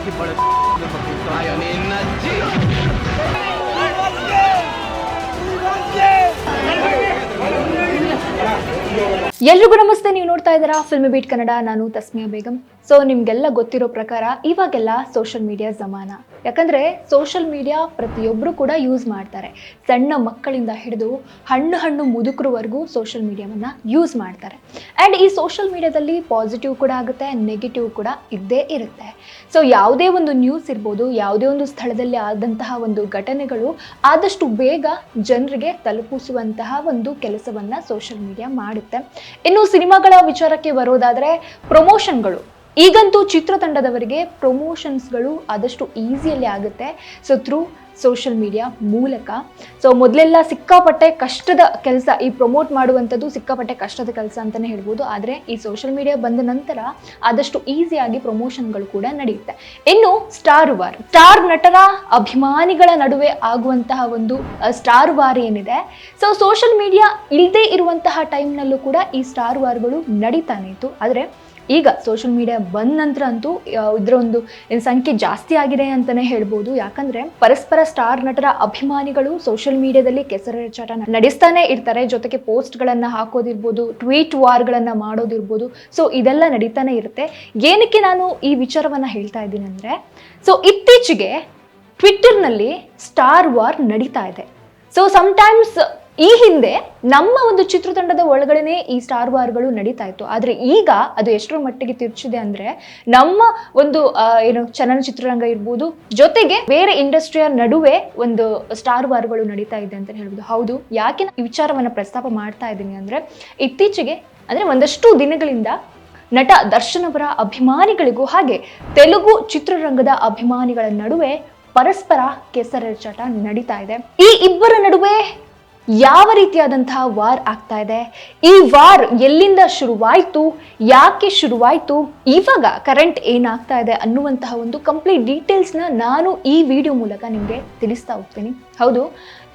બાકી પડે ಎಲ್ರಿಗೂ ನಮಸ್ತೆ, ನೀವು ನೋಡ್ತಾ ಇದ್ದೀರಾ ಫಿಲ್ಮ್ ಬೀಟ್ ಕನ್ನಡ ನಾನು ತಸ್ಮಿಯಾ ಬೇಗಂ. ಸೊ ನಿಮ್ಗೆಲ್ಲ ಗೊತ್ತಿರೋ ಪ್ರಕಾರ ಇವಾಗೆಲ್ಲ ಸೋಷಿಯಲ್ ಮೀಡಿಯಾ ಜಮಾನ. ಯಾಕಂದ್ರೆ ಸೋಷಿಯಲ್ ಮೀಡಿಯಾ ಪ್ರತಿಯೊಬ್ಬರು ಕೂಡ ಯೂಸ್ ಮಾಡ್ತಾರೆ. ಸಣ್ಣ ಮಕ್ಕಳಿಂದ ಹಿಡಿದು ಹಣ್ಣು ಹಣ್ಣು ಮುದುಕರವರೆಗೂ ಸೋಷಿಯಲ್ ಮೀಡಿಯಾವನ್ನು ಯೂಸ್ ಮಾಡ್ತಾರೆ. ಆ್ಯಂಡ್ ಈ ಸೋಷಿಯಲ್ ಮೀಡಿಯಾದಲ್ಲಿ ಪಾಸಿಟಿವ್ ಕೂಡ ಆಗುತ್ತೆ ನೆಗೆಟಿವ್ ಕೂಡ ಇದ್ದೇ ಇರುತ್ತೆ. ಸೊ ಯಾವುದೇ ಒಂದು ನ್ಯೂಸ್ ಇರ್ಬೋದು, ಯಾವುದೇ ಒಂದು ಸ್ಥಳದಲ್ಲಿ ಆದಂತಹ ಒಂದು ಘಟನೆಗಳು ಆದಷ್ಟು ಬೇಗ ಜನರಿಗೆ ತಲುಪಿಸುವಂತಹ ಒಂದು ಕೆಲಸವನ್ನ ಸೋಷಿಯಲ್ ಮೀಡಿಯಾ ಮಾಡುತ್ತೆ. ಇನ್ನು ಸಿನಿಮಾಗಳ ವಿಚಾರಕ್ಕೆ ಬರೋದಾದ್ರೆ ಪ್ರಮೋಷನ್ಗಳು. ಈಗಂತೂ ಚಿತ್ರತಂಡದವರಿಗೆ ಪ್ರಮೋಷನ್ಸ್ಗಳು ಆದಷ್ಟು ಈಸಿಯಲ್ಲಿ ಆಗುತ್ತೆ. ಸೊ ಥ್ರೂ ಸೋಷಿಯಲ್ ಮೀಡಿಯಾ ಮೂಲಕ. ಸೊ ಮೊದಲೆಲ್ಲ ಸಿಕ್ಕಾಪಟ್ಟೆ ಕಷ್ಟದ ಕೆಲಸ, ಈ ಪ್ರಮೋಟ್ ಮಾಡುವಂಥದ್ದು ಸಿಕ್ಕಾಪಟ್ಟೆ ಕಷ್ಟದ ಕೆಲಸ ಅಂತಲೇ ಹೇಳ್ಬೋದು. ಆದರೆ, ಈ ಸೋಷಿಯಲ್ ಮೀಡಿಯಾ ಬಂದ ನಂತರ ಆದಷ್ಟು ಈಸಿಯಾಗಿ ಪ್ರಮೋಷನ್ಗಳು ಕೂಡ ನಡೆಯುತ್ತೆ. ಇನ್ನು ಸ್ಟಾರ್ ವಾರ್ ಸ್ಟಾರ್ ನಟರ ಅಭಿಮಾನಿಗಳ ನಡುವೆ ಆಗುವಂತಹ ಒಂದು ಸ್ಟಾರ್ ವಾರ್ ಏನಿದೆ. ಸೊ ಸೋಷಿಯಲ್ ಮೀಡಿಯಾ ಇಲ್ಲದೆ ಇರುವಂತಹ ಟೈಮ್ನಲ್ಲೂ ಕೂಡ ಈ ಸ್ಟಾರ್ ವಾರ್ಗಳು ನಡೀತಾನೆ ಇತ್ತು. ಆದರೆ ಈಗ ಸೋಷಿಯಲ್ ಮೀಡಿಯಾ ಬಂದ ನಂತರ ಅಂತೂ ಇದರ ಒಂದು ಸಂಖ್ಯೆ ಜಾಸ್ತಿ ಆಗಿದೆ ಅಂತಲೇ ಹೇಳ್ಬೋದು. ಯಾಕಂದ್ರೆ ಪರಸ್ಪರ ಸ್ಟಾರ್ ನಟರ ಅಭಿಮಾನಿಗಳು ಸೋಷಿಯಲ್ ಮೀಡಿಯಾದಲ್ಲಿ ಕೆಸರೆಚಾಟ ನಡೆಸ್ತಾನೆ ಇರ್ತಾರೆ. ಜೊತೆಗೆ ಪೋಸ್ಟ್ಗಳನ್ನು ಹಾಕೋದಿರ್ಬೋದು ಟ್ವೀಟ್ ವಾರ್ಗಳನ್ನು ಮಾಡೋದಿರ್ಬೋದು. ಸೊ ಇದೆಲ್ಲ ನಡೀತಾನೆ ಇರುತ್ತೆ. ಏನಕ್ಕೆ ನಾನು ಈ ವಿಚಾರವನ್ನ ಹೇಳ್ತಾ ಇದ್ದೀನಿ ಅಂದ್ರೆ ಸೊ ಇತ್ತೀಚೆಗೆ ಟ್ವಿಟ್ಟರ್ನಲ್ಲಿ ಸ್ಟಾರ್ ವಾರ್ ನಡೀತಾ ಇದೆ. ಸೊ ಸಮ್ಟೈಮ್ಸ್ ಈ ಹಿಂದೆ ನಮ್ಮ ಒಂದು ಚಿತ್ರತಂಡದ ಒಳಗಡೆನೆ ಈ ಸ್ಟಾರ್ ವಾರ್ಗಳು ನಡೀತಾ ಇತ್ತು. ಆದರೆ ಈಗ ಅದು ಎಷ್ಟರ ಮಟ್ಟಿಗೆ ತಿರುಚಿದೆ ಅಂದ್ರೆ ನಮ್ಮ ಒಂದು ಏನು ಚಲನಚಿತ್ರರಂಗ ಇರ್ಬೋದು, ಜೊತೆಗೆ ಬೇರೆ ಇಂಡಸ್ಟ್ರಿಯ ನಡುವೆ ಒಂದು ಸ್ಟಾರ್ ವಾರ್ಗಳು ನಡೀತಾ ಇದೆ ಅಂತ ಹೇಳ್ಬೋದು. ಹೌದು, ಯಾಕೆ ಈ ವಿಚಾರವನ್ನ ಪ್ರಸ್ತಾಪ ಮಾಡ್ತಾ ಇದ್ದೀನಿ ಅಂದ್ರೆ ಇತ್ತೀಚೆಗೆ, ಅಂದ್ರೆ ಒಂದಷ್ಟು ದಿನಗಳಿಂದ ನಟ ದರ್ಶನ್ ಅವರ ಅಭಿಮಾನಿಗಳಿಗೂ ಹಾಗೆ ತೆಲುಗು ಚಿತ್ರರಂಗದ ಅಭಿಮಾನಿಗಳ ನಡುವೆ ಪರಸ್ಪರ ಕೆಸರಚಾಟ ನಡೀತಾ ಇದೆ. ಈ ಇಬ್ಬರ ನಡುವೆ ಯಾವ ರೀತಿಯಾದಂತಹ ವಾರ್ ಆಗ್ತಾ ಇದೆ? ಈ ವಾರ್ ಎಲ್ಲಿಂದ ಶುರುವಾಯಿತು? ಯಾಕೆ ಶುರುವಾಯಿತು? ಇವಾಗ ಕರೆಂಟ್ ಏನಾಗ್ತಾ ಇದೆ ಅನ್ನುವಂತಹ ಒಂದು ಕಂಪ್ಲೀಟ್ ಡೀಟೇಲ್ಸ್ನ ನಾನು ಈ ವಿಡಿಯೋ ಮೂಲಕ ನಿಮಗೆ ತಿಳಿಸ್ತಾ ಹೋಗ್ತೀನಿ. ಹೌದು,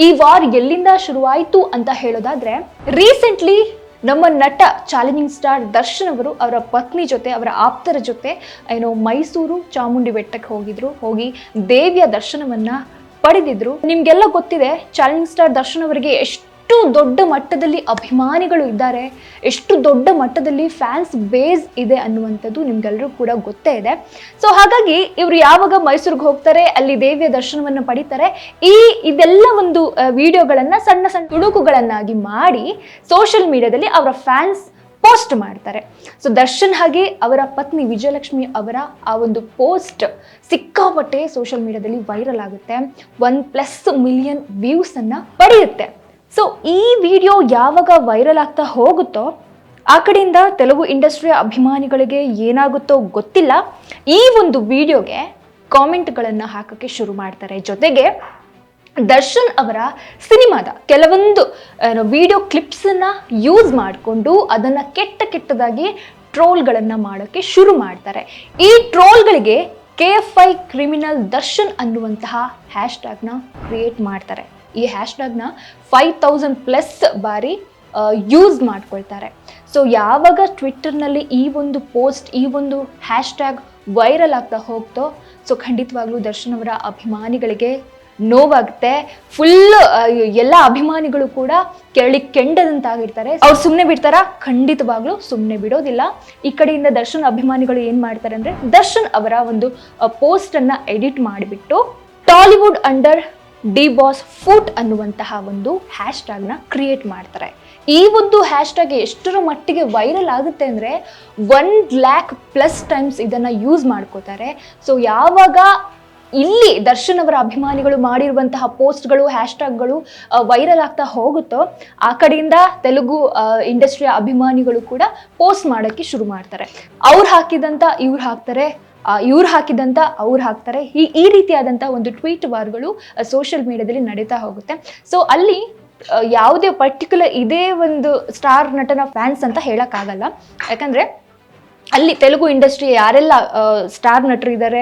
ಈ ವಾರ್ ಎಲ್ಲಿಂದ ಶುರುವಾಯಿತು ಅಂತ ಹೇಳೋದಾದ್ರೆ ರೀಸೆಂಟ್ಲಿ ನಮ್ಮ ನಟ ಚಾಲೆಂಜಿಂಗ್ ಸ್ಟಾರ್ ದರ್ಶನ್ ಅವರು ಅವರ ಪತ್ನಿ ಜೊತೆ, ಅವರ ಆಪ್ತರ ಜೊತೆ ಏನೋ ಮೈಸೂರು ಚಾಮುಂಡಿ ಬೆಟ್ಟಕ್ಕೆ ಹೋಗಿದ್ರು. ಹೋಗಿ ದೇವಿಯ ದರ್ಶನವನ್ನ ಪಡೆದಿದ್ರು. ನಿಮ್ಗೆಲ್ಲ ಗೊತ್ತಿದೆ ಚಾಲೆಂಜ್ ಸ್ಟಾರ್ ದರ್ಶನ್ ಅವರಿಗೆ ಎಷ್ಟು ದೊಡ್ಡ ಮಟ್ಟದಲ್ಲಿ ಅಭಿಮಾನಿಗಳು ಇದ್ದಾರೆ, ಎಷ್ಟು ದೊಡ್ಡ ಮಟ್ಟದಲ್ಲಿ ಫ್ಯಾನ್ಸ್ ಬೇಸ್ ಇದೆ ಅನ್ನುವಂಥದ್ದು ನಿಮ್ಗೆಲ್ಲರೂ ಕೂಡ ಗೊತ್ತೇ ಇದೆ. ಸೊ ಹಾಗಾಗಿ ಇವರು ಯಾವಾಗ ಮೈಸೂರಿಗೆ ಹೋಗ್ತಾರೆ, ಅಲ್ಲಿ ದೇವಿಯ ದರ್ಶನವನ್ನು ಪಡಿತಾರೆ, ಈ ಇದೆಲ್ಲ ಒಂದು ವಿಡಿಯೋಗಳನ್ನು ಸಣ್ಣ ಸಣ್ಣ ತುಣುಕುಗಳನ್ನಾಗಿ ಮಾಡಿ ಸೋಷಿಯಲ್ ಮೀಡಿಯಾದಲ್ಲಿ ಅವರ ಫ್ಯಾನ್ಸ್ ಪೋಸ್ಟ್ ಮಾಡ್ತಾರೆ. ಸೊ ದರ್ಶನ್ ಹಾಗೆ ಅವರ ಪತ್ನಿ ವಿಜಯಲಕ್ಷ್ಮಿ ಅವರ ಆ ಒಂದು ಪೋಸ್ಟ್ ಸಿಕ್ಕಾಪಟ್ಟೆ ಸೋಷಿಯಲ್ ಮೀಡಿಯಾದಲ್ಲಿ ವೈರಲ್ ಆಗುತ್ತೆ. ಒನ್ ಪ್ಲಸ್ ಮಿಲಿಯನ್ ವ್ಯೂಸ್ ಅನ್ನ ಪಡೆಯುತ್ತೆ. ಸೊ ಈ ವಿಡಿಯೋ ಯಾವಾಗ ವೈರಲ್ ಆಗ್ತಾ ಹೋಗುತ್ತೋ, ಆ ಕಡೆಯಿಂದ ತೆಲುಗು ಇಂಡಸ್ಟ್ರಿಯ ಅಭಿಮಾನಿಗಳಿಗೆ ಏನಾಗುತ್ತೋ ಗೊತ್ತಿಲ್ಲ. ಈ ಒಂದು ವಿಡಿಯೋಗೆ ಕಾಮೆಂಟ್ಗಳನ್ನು ಹಾಕೋಕ್ಕೆ ಶುರು ಮಾಡ್ತಾರೆ. ಜೊತೆಗೆ ದರ್ಶನ್ ಅವರ ಸಿನಿಮಾದ ಕೆಲವೊಂದು ವಿಡಿಯೋ ಕ್ಲಿಪ್ಸನ್ನ ಯೂಸ್ ಮಾಡಿಕೊಂಡು ಅದನ್ನು ಕೆಟ್ಟ ಕೆಟ್ಟದಾಗಿ ಟ್ರೋಲ್ಗಳನ್ನು ಮಾಡೋಕ್ಕೆ ಶುರು ಮಾಡ್ತಾರೆ. ಈ ಟ್ರೋಲ್ಗಳಿಗೆ K F I criminal Darshan ಅನ್ನುವಂತಹ ಹ್ಯಾಶ್ ಟ್ಯಾಗ್ನ ಕ್ರಿಯೇಟ್ ಮಾಡ್ತಾರೆ. ಈ ಹ್ಯಾಶ್ ಟ್ಯಾಗ್ನ ಫೈವ್ ತೌಸಂಡ್ ಪ್ಲಸ್ ಬಾರಿ ಯೂಸ್ ಮಾಡ್ಕೊಳ್ತಾರೆ. ಸೊ ಯಾವಾಗ ಟ್ವಿಟ್ಟರ್ನಲ್ಲಿ ಈ ಒಂದು ಪೋಸ್ಟ್ ಈ ಒಂದು ಹ್ಯಾಶ್ ಟ್ಯಾಗ್ ವೈರಲ್ ಆಗ್ತಾ ಹೋಗ್ತೋ ಸೊ ಖಂಡಿತವಾಗ್ಲೂ ದರ್ಶನ್ ಅವರ ಅಭಿಮಾನಿಗಳಿಗೆ ನೋವಾಗುತ್ತೆ. ಫುಲ್ ಎಲ್ಲ ಅಭಿಮಾನಿಗಳು ಕೂಡ ಕೆಳಿ ಕೆಂಡದಂತಾಗಿರ್ತಾರೆ. ಅವ್ರು ಸುಮ್ಮನೆ ಬಿಡ್ತಾರ? ಖಂಡಿತವಾಗ್ಲೂ ಸುಮ್ಮನೆ ಬಿಡೋದಿಲ್ಲ. ಈ ಕಡೆಯಿಂದ ದರ್ಶನ್ ಅಭಿಮಾನಿಗಳು ಏನು ಮಾಡ್ತಾರೆ ಅಂದ್ರೆ, ದರ್ಶನ್ ಅವರ ಒಂದು ಪೋಸ್ಟ್ ಅನ್ನ ಎಡಿಟ್ ಮಾಡಿಬಿಟ್ಟು, Tollywood under D boss foot ಅನ್ನುವಂತಹ ಒಂದು ಹ್ಯಾಶ್ ಟ್ಯಾಗ್ನ ಕ್ರಿಯೇಟ್ ಮಾಡ್ತಾರೆ. ಈ ಒಂದು ಹ್ಯಾಶ್ ಟ್ಯಾಗ್ ಎಷ್ಟರ ಮಟ್ಟಿಗೆ ವೈರಲ್ ಆಗುತ್ತೆ ಅಂದರೆ ಒನ್ ಲ್ಯಾಕ್ ಪ್ಲಸ್ ಟೈಮ್ಸ್ ಇದನ್ನು ಯೂಸ್ ಮಾಡ್ಕೋತಾರೆ. ಸೊ ಯಾವಾಗ ಇಲ್ಲಿ ದರ್ಶನ್ ಅವರ ಅಭಿಮಾನಿಗಳು ಮಾಡಿರುವಂತಹ ಪೋಸ್ಟ್ಗಳು, ಹ್ಯಾಶ್ಟ್ಯಾಗ್ಗಳು ವೈರಲ್ ಆಗ್ತಾ ಹೋಗುತ್ತೋ, ಆ ಕಡೆಯಿಂದ ತೆಲುಗು ಇಂಡಸ್ಟ್ರಿಯ ಅಭಿಮಾನಿಗಳು ಕೂಡ ಪೋಸ್ಟ್ ಮಾಡೋಕ್ಕೆ ಶುರು ಮಾಡ್ತಾರೆ. ಅವ್ರು ಹಾಕಿದಂತ ಇವ್ರು ಹಾಕ್ತಾರೆ ಇವ್ರು ಹಾಕಿದಂತ ಅವ್ರು ಹಾಕ್ತಾರೆ. ಈ ಈ ರೀತಿಯಾದಂಥ ಒಂದು ಟ್ವೀಟ್ ವಾರ್ಗಳು ಸೋಷಿಯಲ್ ಮೀಡಿಯಾದಲ್ಲಿ ನಡೀತಾ ಹೋಗುತ್ತೆ. ಸೊ, ಅಲ್ಲಿ ಯಾವುದೇ ಪರ್ಟಿಕ್ಯುಲರ್ ಇದೇ ಒಂದು ಸ್ಟಾರ್ ನಟನ ಫ್ಯಾನ್ಸ್ ಅಂತ ಹೇಳೋಕ್ಕಾಗಲ್ಲ. ಯಾಕಂದ್ರೆ ಅಲ್ಲಿ ತೆಲುಗು ಇಂಡಸ್ಟ್ರಿ ಯಾರೆಲ್ಲ ಸ್ಟಾರ್ ನಟರು ಇದ್ದಾರೆ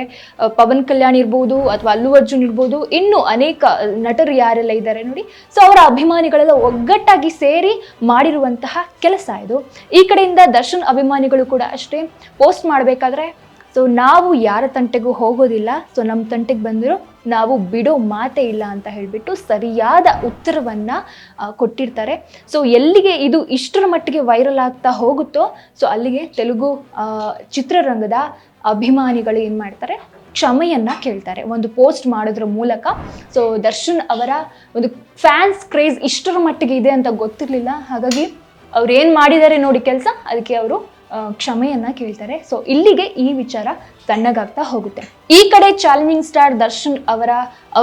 ಪವನ್ ಕಲ್ಯಾಣ್ ಇರ್ಬೋದು ಅಥವಾ ಅಲ್ಲು ಅರ್ಜುನ್ ಇರ್ಬೋದು, ಇನ್ನೂ ಅನೇಕ ನಟರು ಯಾರೆಲ್ಲ ಇದ್ದಾರೆ ನೋಡಿ. ಸೊ ಅವರ ಅಭಿಮಾನಿಗಳೆಲ್ಲ ಒಗ್ಗಟ್ಟಾಗಿ ಸೇರಿ ಮಾಡಿರುವಂತಹ ಕೆಲಸ ಇದು. ಈ ಕಡೆಯಿಂದ ದರ್ಶನ್ ಅಭಿಮಾನಿಗಳು ಕೂಡ ಅಷ್ಟೇ. ಪೋಸ್ಟ್ ಮಾಡಬೇಕಾದ್ರೆ ಸೊ ನಾವು ಯಾರ ತಂಟೆಗೂ ಹೋಗೋದಿಲ್ಲ. ಸೊ ನಮ್ಮ ತಂಟೆಗೆ ಬಂದರೂ, ನಾವು ಬಿಡೋ ಮಾತೇ ಇಲ್ಲ ಅಂತ ಹೇಳಿಬಿಟ್ಟು ಸರಿಯಾದ ಉತ್ತರವನ್ನು ಕೊಟ್ಟಿರ್ತಾರೆ. ಸೊ ಎಲ್ಲಿಗೆ ಇದು ಇಷ್ಟರ ಮಟ್ಟಿಗೆ ವೈರಲ್ ಆಗ್ತಾ ಹೋಗುತ್ತೋ ಸೊ ಅಲ್ಲಿಗೆ ತೆಲುಗು ಚಿತ್ರರಂಗದ ಅಭಿಮಾನಿಗಳು ಏನು ಮಾಡ್ತಾರೆ, ಕ್ಷಮೆಯನ್ನು ಕೇಳ್ತಾರೆ. ಒಂದು ಪೋಸ್ಟ್ ಮಾಡೋದ್ರ ಮೂಲಕ. ಸೊ ದರ್ಶನ್ ಅವರ ಒಂದು ಫ್ಯಾನ್ಸ್ ಕ್ರೇಜ್ ಇಷ್ಟರ ಮಟ್ಟಿಗೆ ಇದೆ ಅಂತ ಗೊತ್ತಿರಲಿಲ್ಲ. ಹಾಗಾಗಿ ಅವ್ರು ಏನು ಮಾಡಿದ್ದಾರೆ ನೋಡಿ ಕೆಲಸ, ಅದಕ್ಕೆ ಅವರು ಕ್ಷಮೆಯನ್ನ ಕೇಳ್ತಾರೆ. ಸೊ ಇಲ್ಲಿಗೆ ಈ ವಿಚಾರ ತಣ್ಣಗಾಗ್ತಾ ಹೋಗುತ್ತೆ. ಈ ಕಡೆ ಚಾಲೆಂಜಿಂಗ್ ಸ್ಟಾರ್ ದರ್ಶನ್ ಅವರ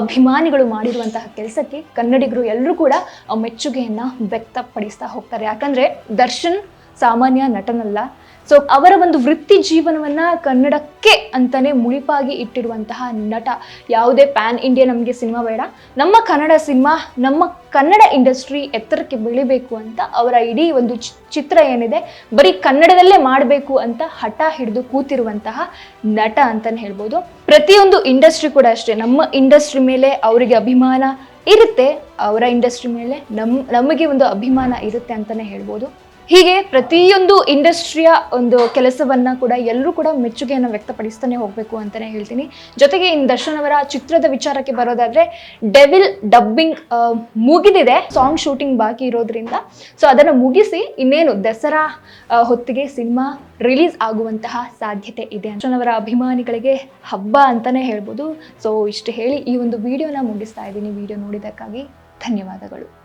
ಅಭಿಮಾನಿಗಳು ಮಾಡಿರುವಂತಹ ಕೆಲಸಕ್ಕೆ ಕನ್ನಡಿಗರು ಎಲ್ಲರೂ ಕೂಡ ಮೆಚ್ಚುಗೆಯನ್ನ ವ್ಯಕ್ತಪಡಿಸ್ತಾ ಹೋಗ್ತಾರೆ. ಯಾಕಂದ್ರೆ ದರ್ಶನ್ ಸಾಮಾನ್ಯ ನಟನಲ್ಲ ಸೊ ಅವರ ಒಂದು ವೃತ್ತಿ ಜೀವನವನ್ನ ಕನ್ನಡಕ್ಕೆ ಅಂತಾನೆ ಮುಡಿಪಾಗಿ ಇಟ್ಟಿರುವಂತಹ ನಟ. ಯಾವುದೇ ಪ್ಯಾನ್ ಇಂಡಿಯಾ ನಮಗೆ ಸಿನಿಮಾ ಬೇಡ. ನಮ್ಮ ಕನ್ನಡ ಸಿನಿಮಾ, ನಮ್ಮ ಕನ್ನಡ ಇಂಡಸ್ಟ್ರಿ ಎತ್ತರಕ್ಕೆ ಬೆಳಿಬೇಕು ಅಂತ ಅವರ ಇಡೀ ಒಂದು ಚಿತ್ರ ಏನಿದೆ, ಬರೀ ಕನ್ನಡದಲ್ಲೇ ಮಾಡಬೇಕು ಅಂತ ಹಠ ಹಿಡಿದು ಕೂತಿರುವಂತಹ ನಟ ಅಂತಾನೆ ಹೇಳ್ಬೋದು. ಪ್ರತಿಯೊಂದು ಇಂಡಸ್ಟ್ರಿ ಕೂಡ ಅಷ್ಟೇ. ನಮ್ಮ ಇಂಡಸ್ಟ್ರಿ ಮೇಲೆ ಅವರಿಗೆ ಅಭಿಮಾನ ಇರುತ್ತೆ. ಅವರ ಇಂಡಸ್ಟ್ರಿ ಮೇಲೆ ನಮ್, ನಮಗೆ ಒಂದು ಅಭಿಮಾನ ಇರುತ್ತೆ ಅಂತಾನೆ ಹೇಳ್ಬೋದು. ಹೀಗೆ ಪ್ರತಿಯೊಂದು ಇಂಡಸ್ಟ್ರಿಯ ಒಂದು ಕೆಲಸವನ್ನ ಕೂಡ ಎಲ್ಲರೂ ಕೂಡ ಮೆಚ್ಚುಗೆಯನ್ನು ವ್ಯಕ್ತಪಡಿಸ್ತಾನೆ ಹೋಗಬೇಕು ಅಂತಾನೆ ಹೇಳ್ತೀನಿ. ಜೊತೆಗೆ ಇನ್ನು ದರ್ಶನ್ ಅವರ ಚಿತ್ರದ ವಿಚಾರಕ್ಕೆ ಬರೋದಾದ್ರೆ ಡೆವಿಲ್ ಡಬ್ಬಿಂಗ್ ಮುಗಿದಿದೆ. ಸಾಂಗ್ ಶೂಟಿಂಗ್ ಬಾಕಿ ಇರೋದ್ರಿಂದ. ಸೊ ಅದನ್ನು ಮುಗಿಸಿ ಇನ್ನೇನು ದಸರಾ ಹೊತ್ತಿಗೆ ಸಿನಿಮಾ ರಿಲೀಸ್ ಆಗುವಂತಹ ಸಾಧ್ಯತೆ ಇದೆ ದರ್ಶನ್ ಅವರ ಅಭಿಮಾನಿಗಳಿಗೆ ಹಬ್ಬ ಅಂತಾನೆ ಹೇಳ್ಬೋದು. ಸೊ ಇಷ್ಟು ಹೇಳಿ ಈ ಒಂದು ವಿಡಿಯೋನ ಮುಗಿಸ್ತಾ ಇದ್ದೀನಿ. ವಿಡಿಯೋ ನೋಡಿದ್ದಕ್ಕಾಗಿ ಧನ್ಯವಾದಗಳು.